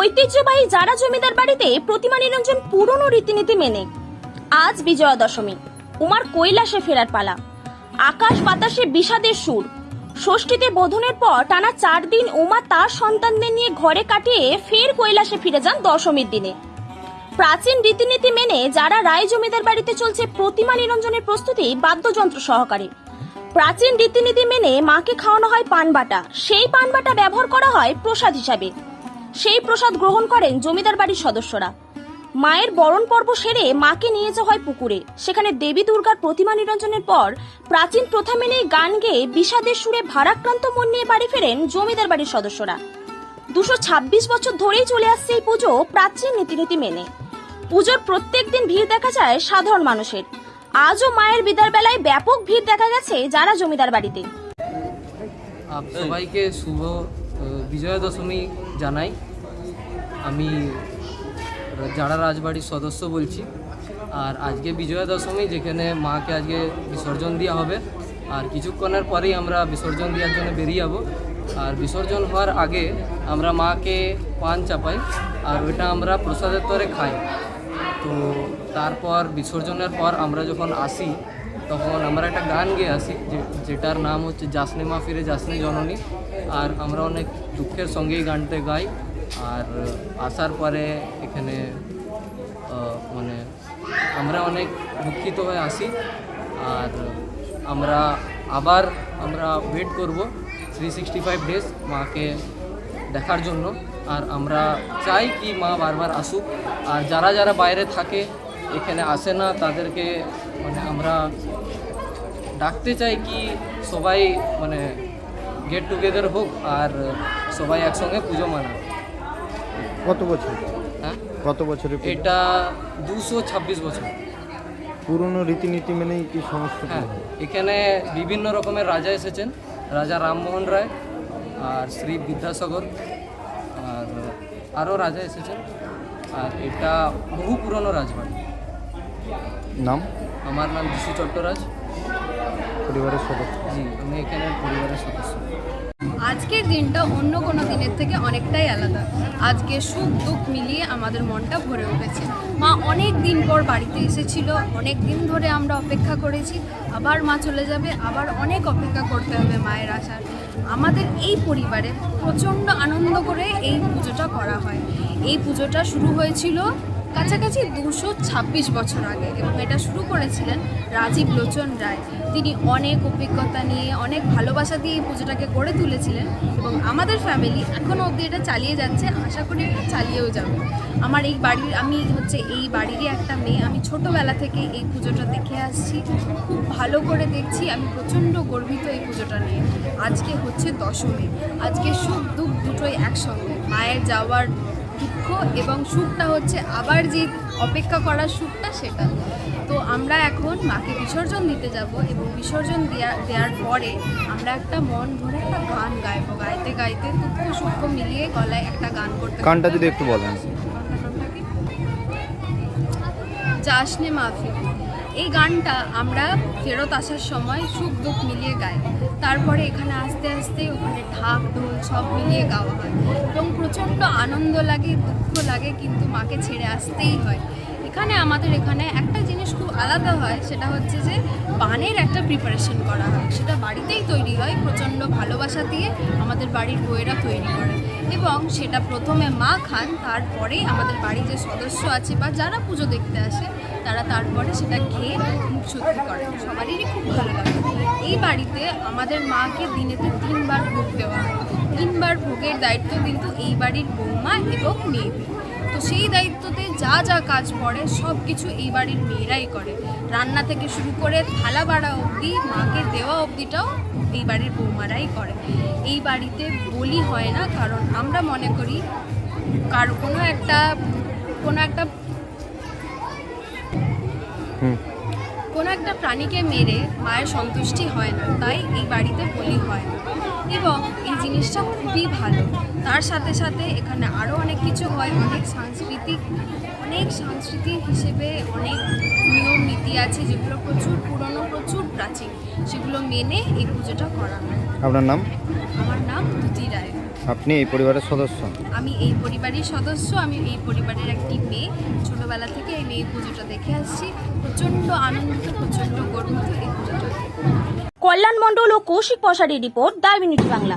ঐতিহ্যবাহী যারা জমিদার বাড়িতে প্রতিমা নিরঞ্জন পুরনো রীতিনীতি মেনে। আজ বিজয়া দশমী উমার কৈলাসে ফেরার পালা। আকাশ বাতাসে বিষাদের সুর। ষষ্ঠীতে বোধনের পর টানা চার দিন উমা তার সন্তানদের নিয়ে ঘরে কাটিয়ে ফের কৈলাসে ফিরে যান দশমীর দিনে। প্রাচীন রীতিনীতি মেনে যারা রায় জমিদার বাড়িতে চলছে প্রতিমা নিরঞ্জনের প্রস্তুতি বাদ্যযন্ত্র সহকারে। প্রাচীন রীতিনীতি মেনে মাকে খাওয়ানো হয় পানবাটা। সেই পানবাটা ব্যবহার করা হয় প্রসাদ হিসাবে। সেই প্রসাদ গ্রহণ করেন জমিদার বাড়ির সদস্যরা। মায়ের বরণ পর্ব সেরে মাকে নিয়ে যাওয়া হয় পুকুরে। সেখানে দেবী দুর্গার প্রতিমা নিরঞ্জনের পর প্রাচীন প্রথা মেনে গান গেয়ে বিষাদের সুরে ভারাক্রান্ত মন নিয়ে বাড়ি ফেরেন জমিদার বাড়ির সদস্যরা। দুশো ছাব্বিশ বছর ধরেই চলে আসছে এই পুজো প্রাচীন নীতিনীতি মেনে। পুজোর প্রত্যেক দিন ভিড় দেখা যায় সাধারণ মানুষের। আজও মায়ের বিদার বেলায় ব্যাপক ভিড় দেখা গেছে যারা জমিদার বাড়িতে। সবাইকে শুভ বিজয়া দশমী জানাই। আমি যারা রাজবাড়ির সদস্য বলছি, আর আজকে বিজয়া দশমী যেখানে মাকে আজকে বিসর্জন দেওয়া হবে, আর কিছুক্ষণের পরেই আমরা বিসর্জন দেওয়ার জন্য বেরিয়ে যাব। আর বিসর্জন হওয়ার আগে আমরা মাকে পান চাপাই, আর ওইটা আমরা প্রসাদের তরে খাই। তো তারপর, বিসর্জনের পর আমরা যখন আসি তখন আমরা একটা গান গেয়ে আসি যেটার নাম হচ্ছে জাসনে মা ফিরে জাসনে জননী আর আমরা অনেক দুঃখের সঙ্গে এই গানটা গাই। আর আসার পরে এখানে মানে আমরা অনেক দুঃখিত হয়ে আসি। আর আমরা আবার, আমরা ওয়েট করব থ্রি সিক্সটি ফাইভ ডেজ মাকে দেখার জন্য। আর আমরা চাই কি মা বারবার আসুক। আর যারা যারা বাইরে থাকে, এখানে আসে না, তাদেরকে মানে আমরা ডাকতে চাই কি সবাই মানে গেট টুগেদার হোক আর সবাই একসঙ্গে পুজো মানাক। কত বছর? হ্যাঁ? কত বছরের পুজো? এটা দুশো ছাব্বিশ বছর। পুরনো রীতিনীতি মেনেই কি সমস্ত হ্যাঁ হয়? এখানে বিভিন্ন রকমের রাজা এসেছেন। রাজা রামমোহন রায় আর শ্রী বিদ্যাসাগর আর আরও রাজা এসেছেন। আর এটা বহু পুরনো রাজবাড়ি। নাম? আমার নাম যিশু চট্টরাজ। পরিবারের সদস্য। জি আমি এখানে পরিবারের সদস্য। আজকের দিনটা অন্য কোনো দিনের থেকে অনেকটাই আলাদা। আজকে সুখ দুঃখ মিলিয়ে আমাদের মনটা ভরে উঠেছে। মা অনেক দিন পর বাড়িতে এসেছিল অনেক দিন ধরে আমরা অপেক্ষা করেছি। আবার মা চলে যাবে আবার অনেক অপেক্ষা করতে হবে মায়ের আসার আমাদের এই পরিবারে প্রচণ্ড আনন্দ করে এই পুজোটা করা হয়। এই পুজোটা শুরু হয়েছিল কাছাকাছি দুশো ছাব্বিশ বছর আগে এবং এটা শুরু করেছিলেন রাজীব লোচন রায়। তিনি অনেক অভিজ্ঞতা নিয়ে, অনেক ভালোবাসা দিয়ে এই পুজোটাকে গড়ে তুলেছিলেন এবং আমাদের ফ্যামিলি এখনও অবধি এটা চালিয়ে যাচ্ছে। আশা করি এটা চালিয়েও যাবে। আমার এই বাড়ির, আমি হচ্ছে এই বাড়িরই একটা মেয়ে। আমি ছোটোবেলা থেকে এই পুজোটা দেখে আসছি। খুব ভালো করে দেখছি। আমি প্রচণ্ড গর্বিত এই পুজোটা নিয়ে। আজকে হচ্ছে দশমী। আজকে সুখ দুঃখ দুটোই একসঙ্গে। মায়ের যাওয়ার দুঃখ এবং সুখটা হচ্ছে আবার যে অপেক্ষা করার সুখটা সেটা। তো আমরা এখন মাকে বিসর্জন দিতে যাব এবং বিসর্জন দেওয়া দেওয়ার পরে আমরা একটা মন ভরে একটা গান গাইবো। গাইতে গাইতে দুঃখ সুখ মিলিয়ে গলায় একটা গান করতে গানটা যদি একটু বলেন। জাসনে মাফি এই গানটা আমরা ফেরত আসার সময় সুখ দুঃখ মিলিয়ে গাই। তারপরে এখানে আস্তে আস্তে ওখানে ঢাক ঢোল সব মিলিয়ে গাওয়া হয়। এবং প্রচণ্ড আনন্দ লাগে, দুঃখ লাগে, কিন্তু মাকে ছেড়ে আসতেই হয়। এখানে, আমাদের এখানে একটা জিনিস খুব আলাদা হয়, সেটা হচ্ছে যে পানের একটা প্রিপারেশন করা হয়। সেটা বাড়িতেই তৈরি হয়, প্রচণ্ড ভালোবাসা দিয়ে আমাদের বাড়ির বইয়েরা তৈরি করে। এবং সেটা প্রথমে মা খান তারপরেই আমাদের বাড়ির যে সদস্য আছে বা যারা পুজো দেখতে আসে, তারা তারপরে সেটা খেয়ে মুখ শুদ্ধি করে। সবারই খুব ভালো লাগে। এই বাড়িতে আমাদের মাকে দিনেতে তিনবার ভোগ দেওয়া হয়। তিনবার ভোগের দায়িত্ব কিন্তু এই বাড়ির বৌমা এবং মেয়েদের তো সেই দায়িত্বতে যা যা কাজ পড়ে সব কিছু এই বাড়ির মেয়েরাই করে। রান্না থেকে শুরু করে থালা বাড়া অবধি মাকে দেওয়া অবধিটাও এই বাড়ির বৌমারাই করে। এই বাড়িতে বলি হয় না কারণ আমরা মনে করি কার কোনো একটা কোনো একটা কোনো একটা প্রাণীকে মেরে মায়ের সন্তুষ্টি হয় না তাই এই বাড়িতে বলি হয় না। এবং এই জিনিসটা খুবই ভালো। তার সাথে সাথে এখানে আরও অনেক কিছু হয়, অনেক সাংস্কৃতিক অনেক সাংস্কৃতিক হিসেবে অনেক নিয়ম, নীতি আছে যেগুলো প্রচুর পুরনো সেগুলো মেনে এই পুজোটা করা হয়। আপনার নাম? আমার নাম দুতি রায়। আপনি এই পরিবারের সদস্য? আমি এই পরিবারের সদস্য আমি এই পরিবারের একটি মেয়ে। ছোটবেলা থেকে এই মেয়ে পুজোটা দেখে আসছি। প্রচণ্ড আনন্দিত প্রচণ্ড গর্বিত এই পুজোটা কল্যাণ মণ্ডল ও কৌশিক প্রসারী রিপোর্ট দ্য বাংলা।